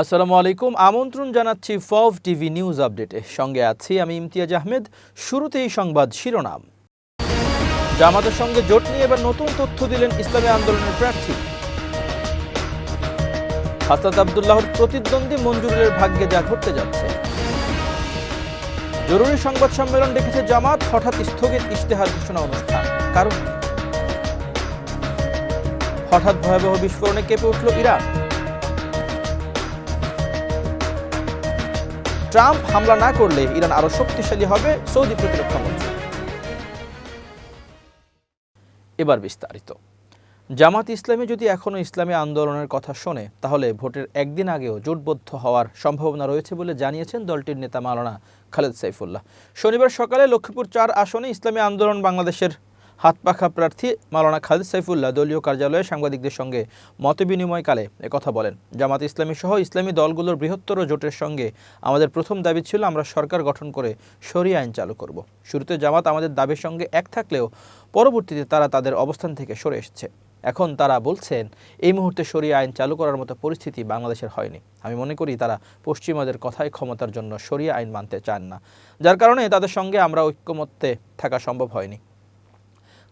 আসসালামু আলাইকুম। আমন্ত্রণ জানাচ্ছি ফভ টিভি নিউজ আপডেটে। সঙ্গে আছি আমি ইমতিয়াজ আহমেদ। শুরুতেই সংবাদ শিরোনাম। জামাতের সঙ্গে জোট নিয়ে এবার নতুন তথ্য দিলেন ইসলামী আন্দোলনের প্রার্থী। হাসনাত আবদুল্লাহর প্রতিদ্বন্দ্বী মঞ্জুরের ভাগ্যে যা ঘটতে যাচ্ছে। জরুরি সংবাদ সম্মেলন ডেকেছে জামাত, হঠাৎ স্থগিত ইশতেহার ঘোষণা অনুষ্ঠান। কারণ হঠাৎ ভয়াবহ বিস্ফোরণে কেঁপে উঠল ইরান। ট্রাম্প হামলা না করলে ইরান আরও শক্তিশালী হবে, সৌদি প্রতিরক্ষা মন্ত্রী। এবার বিস্তারিত। জামাত ইসলামী যদি এখনও ইসলামী আন্দোলনের কথা শোনে, তাহলে ভোটের একদিন আগেও জোটবদ্ধ হওয়ার সম্ভাবনা রয়েছে বলে জানিয়েছেন দলটির নেতা মাওলানা খালেদ সাইফুল্লাহ। শনিবার সকালে লক্ষ্মীপুর চার আসনে ইসলামী আন্দোলন বাংলাদেশের হাতপাখা প্রার্থী মাওলানা খালেদ সাইফুল্লাহ দলীয় কার্যালয়ে সাংবাদিকদের সঙ্গে মতবিনিময়কালে একথা বলেন। জামাত ইসলামী সহ ইসলামী দলগুলোর বৃহত্তর জোটের সঙ্গে আমাদের প্রথম দাবি ছিল, আমরা সরকার গঠন করে সরিয়া আইন চালু করব। শুরুতে জামাত আমাদের দাবির সঙ্গে এক থাকলেও পরবর্তীতে তারা তাদের অবস্থান থেকে সরে এসেছে। এখন তারা বলছেন, এই মুহূর্তে সরিয়া আইন চালু করার মতো পরিস্থিতি বাংলাদেশের হয়নি। আমি মনে করি তারা পশ্চিমাদের কথায় ক্ষমতার জন্য সরিয়া আইন মানতে চান না। যার কারণে তাদের সঙ্গে আমরা ঐক্যমত্যে থাকা সম্ভব হয়নি।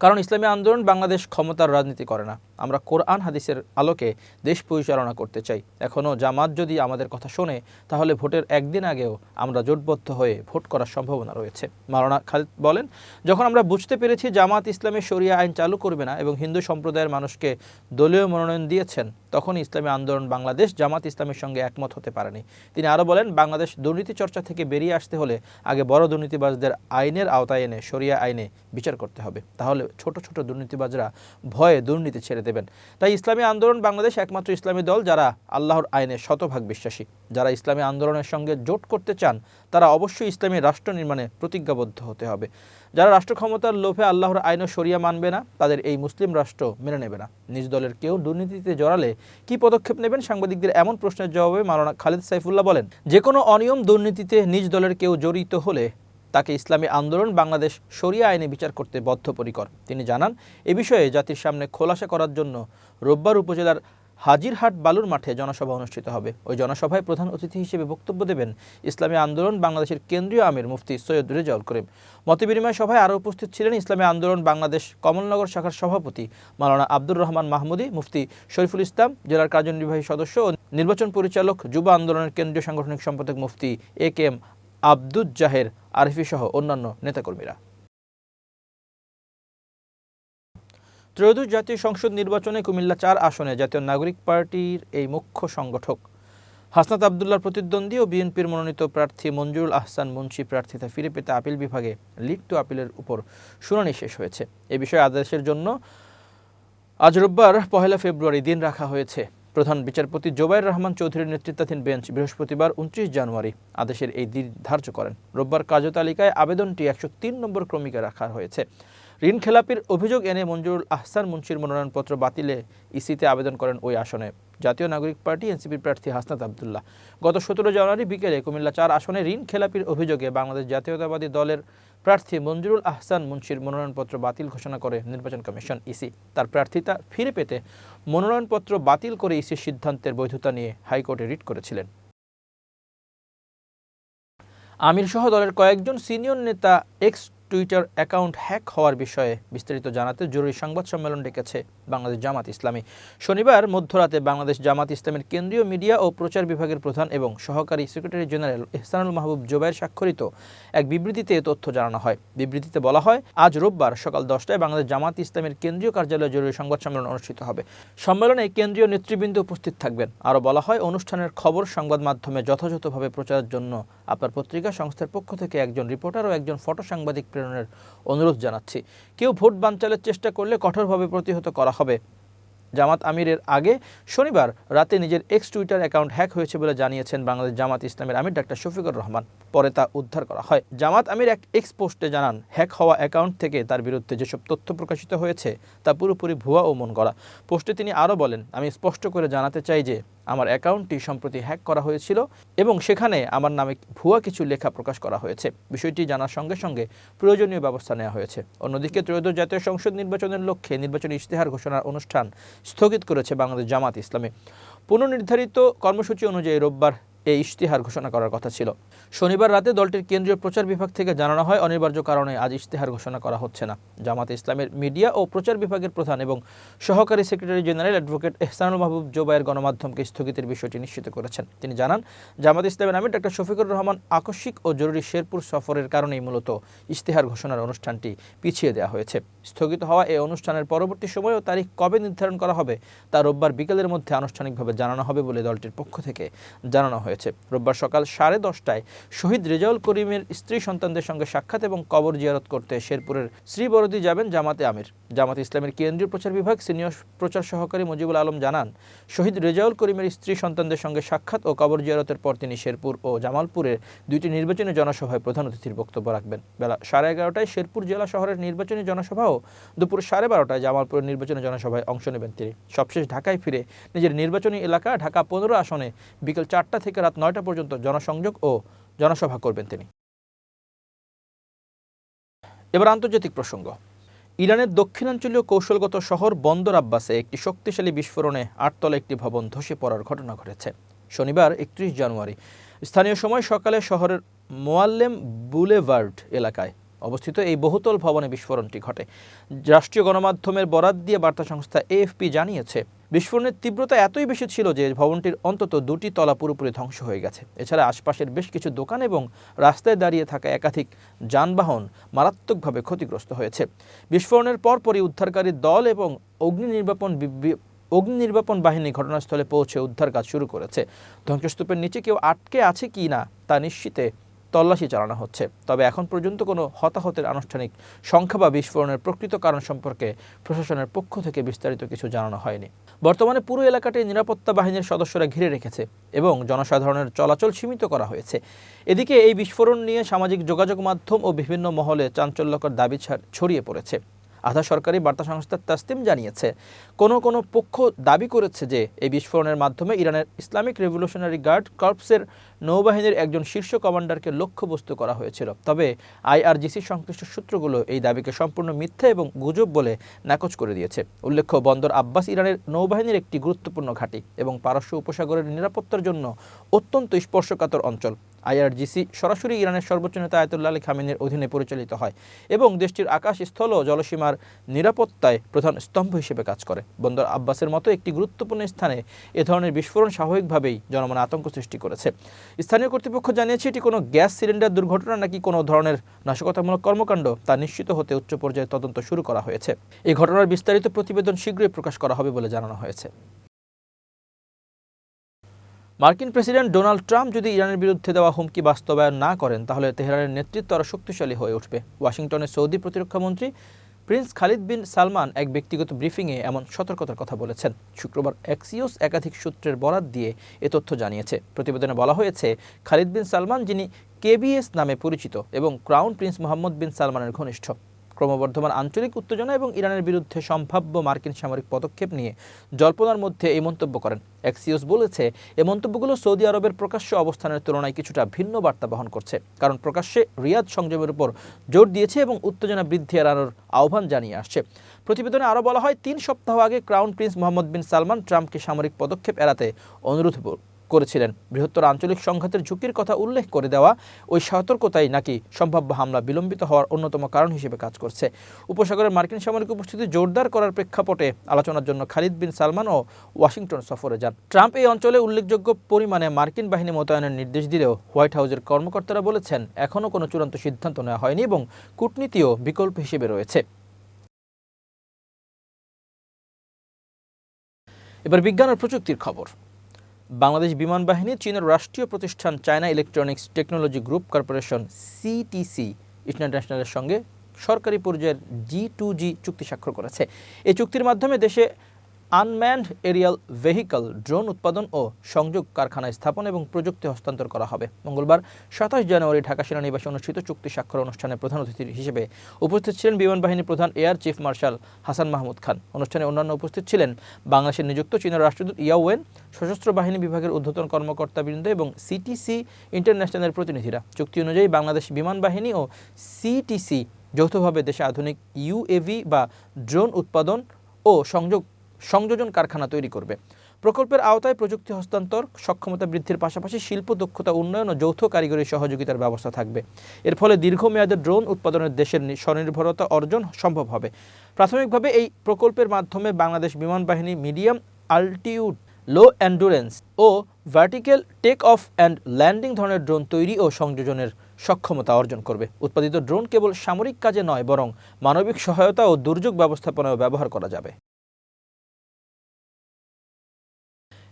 কারণ ইসলামী আন্দোলন বাংলাদেশ ক্ষমতার রাজনীতি করে না। আমরা কোরআন হাদিসের আলোকে দেশ পরিচালনা করতে চাই। এখনও জামাত যদি আমাদের কথা শোনে, তাহলে ভোটের একদিন আগেও আমরা জোটবদ্ধ হয়ে ভোট করার সম্ভাবনা রয়েছে। মাওলানা খালিদ বলেন, যখন আমরা বুঝতে পেরেছি জামাত ইসলামী শরিয়া আইন চালু করবে না এবং হিন্দু সম্প্রদায়ের মানুষকে দলীয় মনোনয়ন দিয়েছেন তখন ইসলামী আন্দোলন বাংলাদেশ জামাত ইসলামের সঙ্গে একমত হতে পারেনি। তিনি আরও বলেন, বাংলাদেশ দুর্নীতি চর্চা থেকে বেরিয়ে আসতে হলে আগে বড় দুর্নীতিবাজদের আইনের আওতায় এনে শরিয়া আইনে বিচার করতে হবে। তাহলে ছোট ছোট দুর্নীতিবাজরা ভয়ে দুর্নীতি ছেড়ে দেবেন। তাই ইসলামী আন্দোলন বাংলাদেশ একমাত্র ইসলামী দল যারা আল্লাহর আইনে শতভাগ বিশ্বাসী। যারা ইসলামী আন্দোলনের সঙ্গে জোট করতে চান, তারা অবশ্যই ইসলামী রাষ্ট্র নির্মাণে প্রতিজ্ঞাবদ্ধ হতে হবে। যারা রাষ্ট্র ক্ষমতার লোভে আল্লাহর আইন ও শরিয়া মানবে না, তাদের এই মুসলিম রাষ্ট্র মেনে নেবে না। নিজ দলের কেউ দুর্নীতিতে জড়ালে কি পদক্ষেপ নেবেন? সাংবাদিকদের এমন প্রশ্নের জবাবে মাওলানা খালিদ সাইফুল্লাহ বলেন যে কোনো অনিয়ম দুর্নীতিতে নিজ দলের কেউ জড়িত হলে তাকে ইসলামী আন্দোলন, বাংলাদেশ শরিয়া আইনে বিচার করতে বদ্ধপরিকর। তিনি জানান, এ বিষয়ে জাতির সামনে খোলাসা করার জন্য রোববার উপজেলার হাজিরহাট বালুর মাঠে জনসভা অনুষ্ঠিত হবে। ওই জনসভায় প্রধান অতিথি হিসেবে বক্তব্য দেবেন ইসলামী আন্দোলন, বাংলাদেশের কেন্দ্রীয় আমির মুফতি সৈয়দ রেজাউল করিম। মতবিনিময় সভায় আরও উপস্থিত ছিলেন ইসলামী আন্দোলন, বাংলাদেশ কমলনগর শাখার সভাপতি মালানা আব্দুর রহমান মাহমুদি, মুফতি শরীফুল ইসলাম, জেলার কার্যনির্বাহী সদস্য ও নির্বাচন পরিচালক, যুব আন্দোলনের কেন্দ্রীয় সাংগঠনিক সম্পাদক মুফতি এ কে এম আব্দুজ্জাহের আরিফি সহ অন্যান্য নেতাকর্মীরা। ত্রয়োদশ জাতীয় সংসদ নির্বাচনে কুমিল্লা চার আসনে জাতীয় নাগরিক পার্টির এই মুখ্য সংগঠক হাসনাত আবদুল্লার প্রতিদ্বন্দ্বী ও বিএনপির মনোনীত প্রার্থী মঞ্জুরুল আহসান মুন্সি প্রার্থিতা ফিরে পেতে আপিল বিভাগে লিড টু আপিলের উপর শুনানি শেষ হয়েছে। এ বিষয়ে আদেশের জন্য আজ রোববার পহেলা ফেব্রুয়ারি দিন রাখা হয়েছে। প্রধান বিচারপতি জোবাইর রহমান চৌধুরীর নেতৃত্বাধীন বেঞ্চ বৃহস্পতিবার উনত্রিশ জানুয়ারি আদেশের এই দিন ধার্য করেন। রোববার কার্যতালিকায় আবেদনটি একশো তিন নম্বর ক্রমিকে রাখা হয়েছে। ঋণ খেলাপির অভিযোগ এনে মঞ্জুরুল আহসান মুন্সির মনোনয়নপত্র বাতিলে ইসিতে আবেদন করেন ওই আসনে। জাতীয় নাগরিক পার্টি এনসিপির প্রার্থী হাসনাত আবদুল্লাহ। গত সতেরো জানুয়ারি বিকেলে কুমিল্লা চার আসনে ঋণ খেলাপির অভিযোগে বাংলাদেশ জাতীয়তাবাদী দলের প্রার্থী মঞ্জুরুল আহসান মুন্সির মনোনয়নপত্র বাতিল ঘোষণা করে নির্বাচন কমিশন ইসি। তার প্রার্থিতা ফিরে পেতে মনোনয়নপত্র বাতিল করে ইসির সিদ্ধান্তের বৈধতা নিয়ে হাইকোর্টে রিট করেছিলেন। আমির সহ দলের কয়েকজন সিনিয়র নেতা এক্স টুইটার অ্যাকাউন্ট হ্যাক হওয়ার বিষয়ে বিস্তারিত জানাতে জরুরি সংবাদ সম্মেলন ডেকেছে বাংলাদেশ জামাত ইসলামী। শনিবার মধ্যরাতে বাংলাদেশ জামাত ইসলামের কেন্দ্রীয় মিডিয়া ও প্রচার বিভাগের প্রধান এবং সহকারী সেক্রেটারি জেনারেল ইহসানুল মাহবুব জোবাইর স্বাক্ষরিত এক বিবৃতিতে এ তথ্য জানানো হয়। বিবৃতিতে বলা হয়, আজ রোববার সকাল দশটায় বাংলাদেশ জামাত ইসলামের কেন্দ্রীয় কার্যালয়ে জরুরি সংবাদ সম্মেলন অনুষ্ঠিত হবে। সম্মেলনে কেন্দ্রীয় নেতৃবৃন্দ উপস্থিত থাকবেন। আরও বলা হয়, অনুষ্ঠানের খবর সংবাদ মাধ্যমে যথাযথভাবে প্রচারের জন্য আপনার পত্রিকা সংস্থার পক্ষ থেকে একজন রিপোর্টার ও একজন ফটো সাংবাদিক প্রেরণের অনুরোধ জানাচ্ছি। কেউ ভোট বানচালের চেষ্টা করলে কঠোরভাবে প্রতিহত করা হবে। জামাত আমিরের আগে শনিবার রাতে নিজের এক্স টুইটার অ্যাকাউন্ট হ্যাক হয়েছে বলে জানিয়েছেন বাংলাদেশ জামাত ইসলামের আমির ডাক্তার শফিকুর রহমান। পরে তা উদ্ধার করা হয়। জামাত আমির এক এক্স পোস্টে জানান, হ্যাক হওয়া অ্যাকাউন্ট থেকে তার বিরুদ্ধে যেসব তথ্য প্রকাশিত হয়েছে, তা পুরোপুরি ভুয়া ও মন করা পোস্টে তিনি আরও বলেন, আমি স্পষ্ট করে জানাতে চাই যে আমার অ্যাকাউন্টটি সম্প্রতি হ্যাক করা হয়েছিল এবং সেখানে আমার নামে ভুয়া কিছু লেখা প্রকাশ করা হয়েছে। বিষয়টি জানার সঙ্গে সঙ্গে প্রয়োজনীয় ব্যবস্থা নেওয়া হয়েছে। অন্যদিকে ত্রয়োদশ জাতীয় সংসদ নির্বাচনের লক্ষ্যে নির্বাচনী ইশতেহার ঘোষণার অনুষ্ঠান স্থগিত করেছে বাংলাদেশ জামাত ইসলামী। পুনর্নির্ধারিত কর্মসূচি অনুযায়ী রোববার এই ইশতেহার ঘোষণা করার কথা ছিল। শনিবার রাতে দলটির কেন্দ্রীয় প্রচার বিভাগ থেকে জানানো হয়, অনিবার্য কারণে আজ ইশতেহার ঘোষণা করা হচ্ছে না। জামাত ইসলামের মিডিয়া ও প্রচার বিভাগের প্রধান এবং সহকারী secretary general advocate Ehsanul Mahbub Zobayer গণমাধ্যমকে স্থগিতের বিষয়টি নিশ্চিত করেছেন। তিনি জানান, জামাত ইসলামের নামে ডক্টর শফিকুর রহমান আকস্মিক ও জরুরি শেরপুর সফরের কারণেই মূলত ইশতেহার ঘোষণার অনুষ্ঠানটি পিছিয়ে দেওয়া হয়েছে। স্থগিত হওয়া এই অনুষ্ঠানের পরবর্তী সময় ও তারিখ কবে নির্ধারণ করা হবে তা রোববার বিকেলের মধ্যে আনুষ্ঠানিকভাবে জানানো হবে বলে দলটির পক্ষ থেকে জানানো হয়েছে। রোববার সকাল সাড়ে দশটায় শহীদ রেজাউল করিমের স্ত্রী সন্তানদের সঙ্গে সাক্ষাৎ এবং কবর জিয়ারত করতে শেরপুরের শ্রীবরদি যাবেন জামাতে আমির। জামাত ইসলামের কেন্দ্রীয় প্রচার বিভাগ সিনিয়র প্রচার সহকারী মুজিবুল আলম জানান, শহীদ রেজাউল করিমের স্ত্রী সন্তানদের সঙ্গে সাক্ষাৎ ও কবর জিয়ারতের পর তিনি শেরপুর ও জামালপুরের দুইটি নির্বাচনী জনসভায় প্রধান অতিথির বক্তব্য রাখবেন। বেলা সাড়ে এগারোটায় শেরপুর জেলা শহরের নির্বাচনী জনসভাও দুপুর সাড়ে বারোটায় জামালপুরের নির্বাচনী জনসভায় অংশ নেবেন তিনি। সবশেষ ঢাকায় ফিরে নিজের নির্বাচনী এলাকা ঢাকা পনেরো আসনে বিকেল চারটা থেকে রাত নয়টা পর্যন্ত জনসংযোগ ও জনসভা করবেন তিনি। এবার আন্তর্জাতিক প্রসঙ্গ। ইরানের দক্ষিণাঞ্চলীয় কৌশলগত শহর বন্দর আব্বাসে একটি শক্তিশালী বিস্ফোরণে আটতলা একটি ভবন ধসে পড়ার ঘটনা ঘটেছে। শনিবার একত্রিশ জানুয়ারি। স্থানীয় সময় সকালে শহরের মোয়াল্লেম বুলেভার্ড এলাকায় অবস্থিত এই বহুতল ভবনে বিস্ফোরণটি ঘটে। রাষ্ট্রীয় গণমাধ্যমের বরাত দিয়ে বার্তা সংস্থা এএফপি জানিয়েছে বিস্ফোরণের তীব্রতা এতই বেশি ছিল যে ভবনটির অন্তত দুটি তলা পুরোপুরি ধ্বংস হয়ে গেছে। এছাড়া আশপাশের বেশ কিছু দোকান এবং রাস্তায় দাঁড়িয়ে থাকা একাধিক যানবাহন মারাত্মকভাবে ক্ষতিগ্রস্ত হয়েছে। বিস্ফোরণের পরপরই উদ্ধারকারী দল এবং অগ্নি নির্বাপন অগ্নি নির্বাপন বাহিনী ঘটনাস্থলে পৌঁছে উদ্ধার কাজ শুরু করেছে। ধ্বংসস্তূপের নিচে কেউ আটকে আছে কি না তা নিশ্চিতে তল্লাশি চালানো হচ্ছে। তবে এখন পর্যন্ত কোনো হতাহতের আনুষ্ঠানিক সংখ্যা বা বিস্ফোরণের প্রকৃত কারণ সম্পর্কে প্রশাসনের পক্ষ থেকে বিস্তারিত কিছু জানানো হয়নি। বর্তমানে পুরো এলাকাটি নিরাপত্তা বাহিনীর সদস্যরা ঘিরে রেখেছে এবং জনসাধারণের চলাচল সীমিত করা হয়েছে। এদিকে এই বিস্ফোরণ নিয়ে সামাজিক যোগাযোগ মাধ্যম ও বিভিন্ন মহলে চাঞ্চল্যকর দাবি ছড়িয়ে পড়েছে। আধা সরকারি বার্তা সংস্থা তাসতিম জানিয়েছে, কোনো কোনো পক্ষ দাবি করেছে যে এই বিস্ফোরণের মাধ্যমে ইরানের ইসলামিক রেভলিউশনারি গার্ড কর্পসের নৌবাহিনীর একজন শীর্ষ কমান্ডারকে লক্ষ্যবস্তু করা হয়েছিল। তবে আইআরজিসি সংশ্লিষ্ট সূত্রগুলো এই দাবিকে সম্পূর্ণ মিথ্যা এবং গুজব বলে নাকচ করে দিয়েছে। উল্লেখ্য, বন্দর আব্বাস ইরানের নৌবাহিনীর একটি গুরুত্বপূর্ণ ঘাঁটি এবং পারস্য উপসাগরের নিরাপত্তার জন্য অত্যন্ত স্পর্শকাতর অঞ্চল। আইআরজিসি সরাসরি ইরানের সর্বোচ্চ নেতা আয়তুল্লাহ আলী খামিনের অধীনে পরিচালিত হয় এবং দেশটির আকাশ স্থল ও জলসীমার নিরাপত্তায় প্রধান স্তম্ভ হিসেবে কাজ করে। বন্দর আব্বাসের মতো একটি গুরুত্বপূর্ণ স্থানে এ ধরনের বিস্ফোরণ স্বাভাবিকভাবেই জনমনে আতঙ্ক সৃষ্টি করেছে। স্থানীয় কর্তৃপক্ষ জানিয়েছে, এটি কোনো গ্যাস সিলিন্ডার দুর্ঘটনা নাকি কোনো ধরনের নাশকতামূলক কর্মকাণ্ড তা নিশ্চিত হতে উচ্চ পর্যায়ে তদন্ত শুরু করা হয়েছে। এই ঘটনার বিস্তারিত প্রতিবেদন শীঘ্রই প্রকাশ করা হবে বলে জানানো হয়েছে। মার্কিন প্রেসিডেন্ট ডোনাল্ড ট্রাম্প যদি ইরানের বিরুদ্ধে দেওয়া হুমকি বাস্তবায়ন না করেন, তাহলে তেহরানের নেতৃত্ব আরও শক্তিশালী হয়ে উঠবে। ওয়াশিংটনের সৌদি প্রতিরক্ষামন্ত্রী প্রিন্স খালিদ বিন সালমান এক ব্যক্তিগত ব্রিফিংয়ে এমন সতর্কতার কথা বলেছেন। শুক্রবার অ্যাক্সিওস একাধিক সূত্রের বরাত দিয়ে এ তথ্য জানিয়েছে। প্রতিবেদনে বলা হয়েছে, খালিদ বিন সালমান যিনি কেবিএস নামে পরিচিত এবং ক্রাউন প্রিন্স মোহাম্মদ বিন সালমানের ঘনিষ্ঠ। ক্রমবর্ধমান আঞ্চলিক উত্তেজনা এবং ইরানের বিরুদ্ধে সম্ভাব্য মার্কিন সামরিক পদক্ষেপ নিয়ে জল্পনার মধ্যে এই মন্তব্য করেন। এক্সিওস বলেছে এই মন্তব্যগুলো সৌদি আরবের প্রকাশ্য অবস্থানের তুলনায় কিছুটা ভিন্ন বার্তা বহন করছে, কারণ প্রকাশ্যে রিয়াদ সংযমের উপর জোর দিয়েছে এবং উত্তেজনা বৃদ্ধি এড়ানোর আহ্বান জানিয়ে আসছে। প্রতিবেদনে আরও বলা হয়, তিন সপ্তাহ আগে crown prince Mohammed bin Salman ট্রাম্পকে সামরিক পদক্ষেপ এড়াতে অনুরোধ করেছিলেন। বৃহত্তর আঞ্চলিক সংঘাতের ঝুঁকির কথা উল্লেখ করে দেওয়া ওই সতর্কতাই নাকি সম্ভাব্য হামলা বিলম্বিত হওয়ার অন্যতম কারণ হিসেবে কাজ করছে। উপসাগরের মার্কিন সামরিক উপস্থিতি জোরদার করার প্রেক্ষাপটে আলোচনার জন্য খালিদ বিন সালমান ও ওয়াশিংটন সফরে যান। ট্রাম্প এই অঞ্চলে উল্লেখযোগ্য পরিমাণে মার্কিন বাহিনী মোতায়েনের নির্দেশ দিলেও হোয়াইট হাউসের কর্মকর্তারা বলেছেন, এখনও কোনো চূড়ান্ত সিদ্ধান্ত নেওয়া হয়নি এবং কূটনীতিও বিকল্প হিসেবে রয়েছে। এবার বিজ্ঞান ও প্রযুক্তির খবর। বাংলাদেশ বিমান বাহিনী, চীনের রাষ্ট্রীয় প্রতিষ্ঠান China Electronics Technology Group Corporation CTC ইন্টারন্যাশনালের সঙ্গে সরকারি পর্যায়ের জি টু জি চুক্তি স্বাক্ষর করেছে। এই চুক্তির মাধ্যমে দেশে আনম্যান্ড এরিয়াল ভেহিকল, ড্রোন উৎপাদন ও সংযোগ কারখানা স্থাপন এবং প্রযুক্তি হস্তান্তর করা হবে। মঙ্গলবার, সাতাশ জানুয়ারি, ঢাকা সেনানিবাসে অনুষ্ঠিত চুক্তি স্বাক্ষর অনুষ্ঠানে প্রধান অতিথি হিসেবে উপস্থিত ছিলেন বিমান বাহিনী প্রধান air chief marshal Hasan Mahmud Khan. অনুষ্ঠানে অন্যান্য উপস্থিত ছিলেন বাংলাদেশের নিযুক্ত চীনের রাষ্ট্রদূত ইয়াওয়েন সশস্ত্র বাহিনী বিভাগের ঊর্ধ্বতন কর্মকর্তাবৃন্দ এবং সিটিসি ইন্টারন্যাশনালের প্রতিনিধিরা। চুক্তি অনুযায়ী বাংলাদেশ বিমান বাহিনী ও সিটিসি যৌথভাবে দেশে আধুনিক ইউএভি বা ড্রোন উৎপাদন ও সংযোগ সংযোজন কারখানা তৈরি করবে। প্রকল্পের আওতায় প্রযুক্তি হস্তান্তর, সক্ষমতা বৃদ্ধির পাশাপাশি শিল্প দক্ষতা উন্নয়ন ও যৌথ কারিগরি সহযোগিতার ব্যবস্থা থাকবে। এর ফলে দীর্ঘমেয়াদে ড্রোন উৎপাদনের দেশের স্বনির্ভরতা অর্জন সম্ভব হবে। প্রাথমিকভাবে এই প্রকল্পের মাধ্যমে বাংলাদেশ বিমান বাহিনী medium, altitude, low endurance O vertical take off and landing ধরনের ড্রোন তৈরি ও সংযোজনের সক্ষমতা অর্জন করবে। উৎপাদিত ড্রোন কেবল সামরিক কাজে নয়, বরং মানবিক সহায়তা ও দুর্যোগ ব্যবস্থাপনায় ব্যবহার করা যাবে।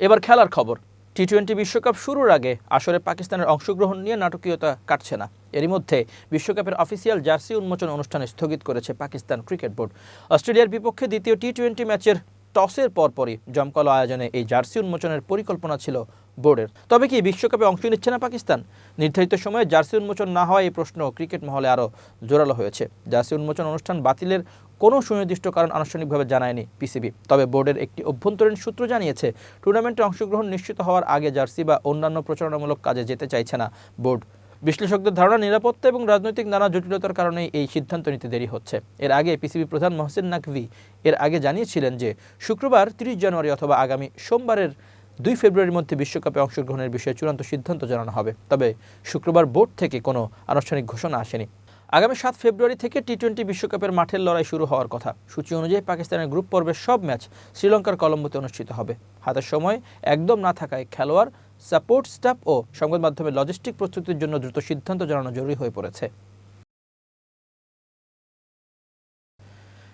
এবার খেলার খবর। টি টোয়েন্টি বিশ্বকাপ শুরুর আগে আসরে পাকিস্তানের অংশগ্রহণ নিয়ে নাটকীয়তা কাটছে না। এরই মধ্যে বিশ্বকাপের অফিসিয়াল জার্সি উন্মোচন অনুষ্ঠানে স্থগিত করেছে পাকিস্তান ক্রিকেট বোর্ড। অস্ট্রেলিয়ার বিপক্ষে দ্বিতীয় টি টোয়েন্টি ম্যাচের টসের পরপরই জমকালো আয়োজনে এই জার্সি উন্মোচনের পরিকল্পনা ছিল বোর্ডের। তবে কি বিশ্বকাপে অংশ নিচ্ছে না পাকিস্তান? নির্ধারিত সময়ে জার্সি উন্মোচন না হওয়া এই প্রশ্ন ক্রিকেট মহলে আরও জোরালো হয়েছে। জার্সি উন্মোচন অনুষ্ঠান বাতিলের কোনো সুনির্দিষ্ট কারণ আনুষ্ঠানিকভাবে জানায়নি পিসিবি। তবে বোর্ডের একটি অভ্যন্তরীণ সূত্র জানিয়েছে, টুর্নামেন্টে অংশগ্রহণ নিশ্চিত হওয়ার আগে জার্সি বা অন্যান্য প্রচারণামূলক কাজে যেতে চাইছে না বোর্ড। বিশ্লেষকদের ধারণা, নিরাপত্তা এবং রাজনৈতিক নানা জটিলতার কারণে এই সিদ্ধান্ত নিতে দেরি হচ্ছে। এর আগে পিসিবি প্রধান মহসিন নাকভি এর আগে জানিয়েছিলেন যে, শুক্রবার তিরিশ জানুয়ারি অথবা আগামী সোমবারের দুই ফেব্রুয়ারির মধ্যে বিশ্বকাপে অংশগ্রহণের বিষয়ে চূড়ান্ত সিদ্ধান্ত জানানো হবে। তবে শুক্রবার বোর্ড থেকে কোনো আনুষ্ঠানিক ঘোষণা আসেনি। আগামী সাত ফেব্রুয়ারি থেকে টি টোয়েন্টি বিশ্বকাপের মাঠের লড়াই শুরু হওয়ার কথা। সূচি অনুযায়ী পাকিস্তানের গ্রুপ পর্বের সব ম্যাচ শ্রীলঙ্কার কলম্বোতে অনুষ্ঠিত হবে। হাতের সময় একদম না থাকায় খেলোয়াড়, সাপোর্ট স্টাফ ও সংবাদ মাধ্যমে লজিস্টিক প্রস্তুতির জন্য দ্রুত সিদ্ধান্ত জানানো জরুরি হয়ে পড়েছে।